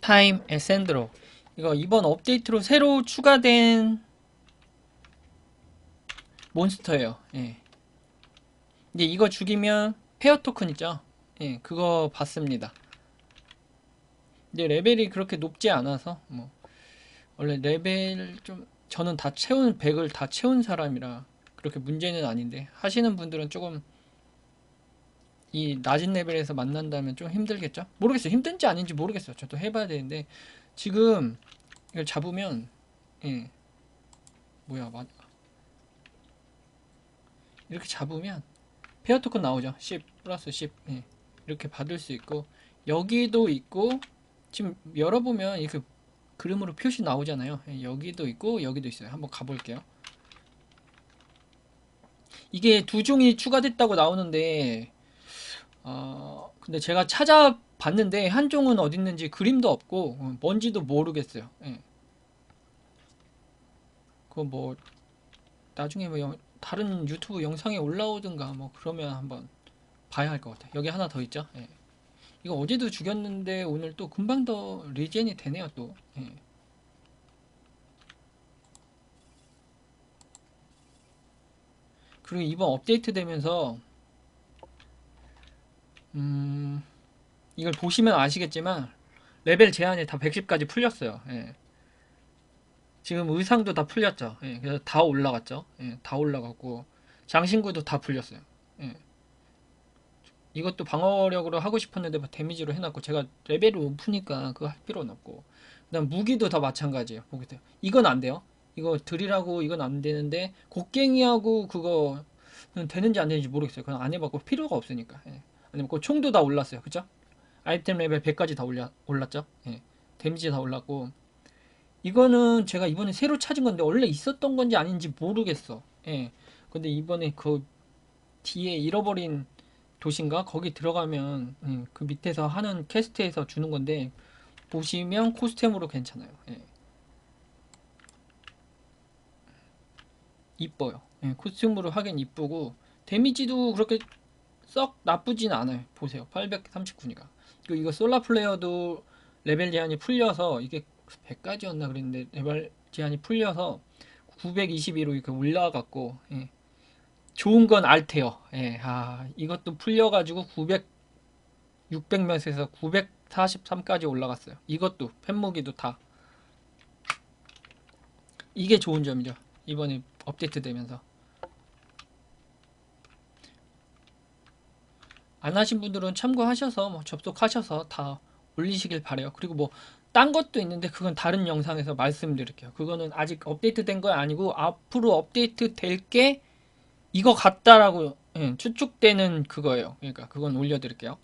Time 에센드로 이거 이번 업데이트로 새로 추가된 몬스터예요. 예. 이제 이거 죽이면 페어 토큰 있죠? 예, 그거 받습니다. 이제 레벨이 그렇게 높지 않아서 뭐 원래 레벨 좀 저는 다 채운 100을 다 채운 사람이라 그렇게 문제는 아닌데 하시는 분들은 조금 이 낮은 레벨에서 만난다면 좀 힘들겠죠? 모르겠어요. 힘든지 아닌지 모르겠어요. 저도 해봐야 되는데 지금 이걸 잡으면 예 뭐야 맞 이렇게 잡으면 페어 토큰 나오죠. 10 플러스 10 예. 이렇게 받을 수 있고 여기도 있고 지금 열어보면 이렇게 그림으로 표시 나오잖아요. 예, 여기도 있고 여기도 있어요. 한번 가볼게요. 이게 두 종이 추가됐다고 나오는데 어, 근데 제가 찾아봤는데 한 종은 어디 있는지 그림도 없고 어, 뭔지도 모르겠어요. 예. 그거 뭐 나중에 뭐 영- 다른 유튜브 영상에 올라오든가 뭐 그러면 한번 봐야 할 것 같아요. 여기 하나 더 있죠. 예. 이거 어제도 죽였는데 오늘 또 금방 더 리젠이 되네요 또. 예. 그리고 이번 업데이트 되면서 음 이걸 보시면 아시겠지만 레벨 제한이 다 110까지 풀렸어요. 예. 지금 의상도 다 풀렸죠. 예. 그래서 다 올라갔죠. 예. 다 올라갔고 장신구도 다 풀렸어요. 예. 이것도 방어력으로 하고 싶었는데 뭐 데미지로 해놨고 제가 레벨이 높으니까 그거 할 필요는 없고 그다음 무기도 다 마찬가지예요. 무기도 이건 안 돼요. 이거 드릴하고 이건 안 되는데 곡괭이하고 그거 되는지 안 되는지 모르겠어요. 그건 안 해봤고 필요가 없으니까. 예. 아니면 그 총도 다 올랐어요. 그죠? 아이템 레벨 100까지 다 올려, 올랐죠? 예. 데미지 다 올랐고 이거는 제가 이번에 새로 찾은 건데 원래 있었던 건지 아닌지 모르겠어. 예. 근데 이번에 그 뒤에 잃어버린 도시인가 거기 들어가면 예, 그 밑에서 하는 퀘스트에서 주는 건데 보시면 코스템으로 괜찮아요. 예. 이뻐요. 예, 코스튬으로 하긴 이쁘고 데미지도 그렇게 썩 나쁘진 않아요. 보세요. 839니까. 그리고 이거 솔라 플레이어도 레벨 제한이 풀려서 이게 100까지였나 그랬는데 레벨 제한이 풀려서 922로 이렇게 올라갔고 예. 좋은 건 알테요. 예. 아, 이것도 풀려 가지고 900 600몇에서 943까지 올라갔어요. 이것도 펜무기도 다 이게 좋은 점이죠. 이번에 업데이트 되면서 안 하신 분들은 참고하셔서 뭐 접속하셔서 다 올리시길 바래요. 그리고 뭐 딴 것도 있는데 그건 다른 영상에서 말씀드릴게요. 그거는 아직 업데이트 된거 아니고 앞으로 업데이트 될 게 이거 같다라고 예, 추측되는 그거예요. 그러니까 그건 올려드릴게요.